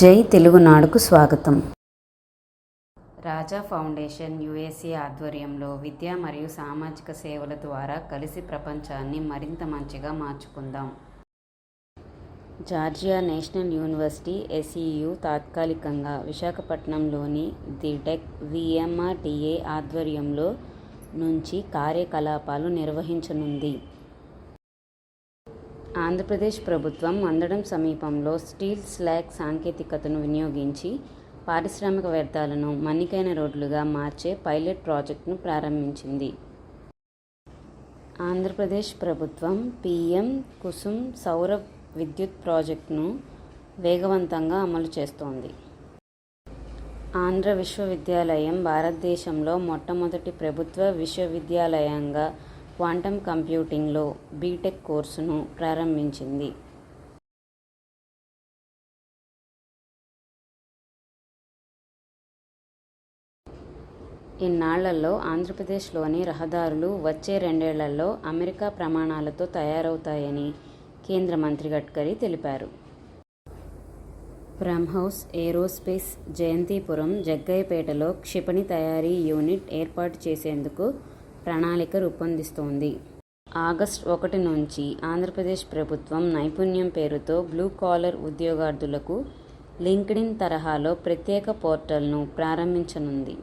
జై తెలుగునాడుకు స్వాగతం. రాజా foundation USA ఆధ్వర్యంలో విద్య మరియు సామాజిక సేవల ద్వారా కలిసి ప్రపంచాన్ని మరింత మంచిగా మార్చుకుందాం. జార్జియా నేషనల్ యూనివర్సిటీ ఎస్ఈయు తాత్కాలికంగా విశాఖపట్నంలోని ది టెక్ విఎంఆర్టీఏ ఆధ్వర్యంలో నుంచి కార్యకలాపాలు నిర్వహించనుంది. ఆంధ్రప్రదేశ్ ప్రభుత్వం అందడం సమీపంలో స్టీల్ స్లాగ్ సాంకేతికతను వినియోగించి పారిశ్రామిక వ్యర్థాలను మన్నికైన రోడ్లుగా మార్చే పైలట్ ప్రాజెక్టును ప్రారంభించింది. ఆంధ్రప్రదేశ్ ప్రభుత్వం పీఎం కుసుమ్ సౌర విద్యుత్ ప్రాజెక్టును వేగవంతంగా అమలు చేస్తోంది. ఆంధ్ర విశ్వవిద్యాలయం భారతదేశంలో మొట్టమొదటి ప్రభుత్వ విశ్వవిద్యాలయంగా క్వాంటం కంప్యూటింగ్లో బీటెక్ కోర్సును ప్రారంభించింది. ఇన్నాళ్ళలో ఆంధ్రప్రదేశ్లోని రహదారులు వచ్చే రెండేళ్ళలో అమెరికా ప్రమాణాలతో తయారవుతాయని కేంద్ర మంత్రి గడ్కరీ తెలిపారు. బ్రహ్మౌస్ ఏరోస్పేస్ జయంతిపురం జగ్గయ్యపేటలో క్షిపణి తయారీ యూనిట్ ఏర్పాటు చేసేందుకు ప్రణాళిక రూపొందిస్తోంది. ఆగస్టు ఒకటి నుంచి ఆంధ్రప్రదేశ్ ప్రభుత్వం నైపుణ్యం పేరుతో బ్లూ కాలర్ ఉద్యోగార్థులకు లింక్డ్ఇన్ తరహాలో ప్రత్యేక పోర్టల్ను ప్రారంభించనుంది.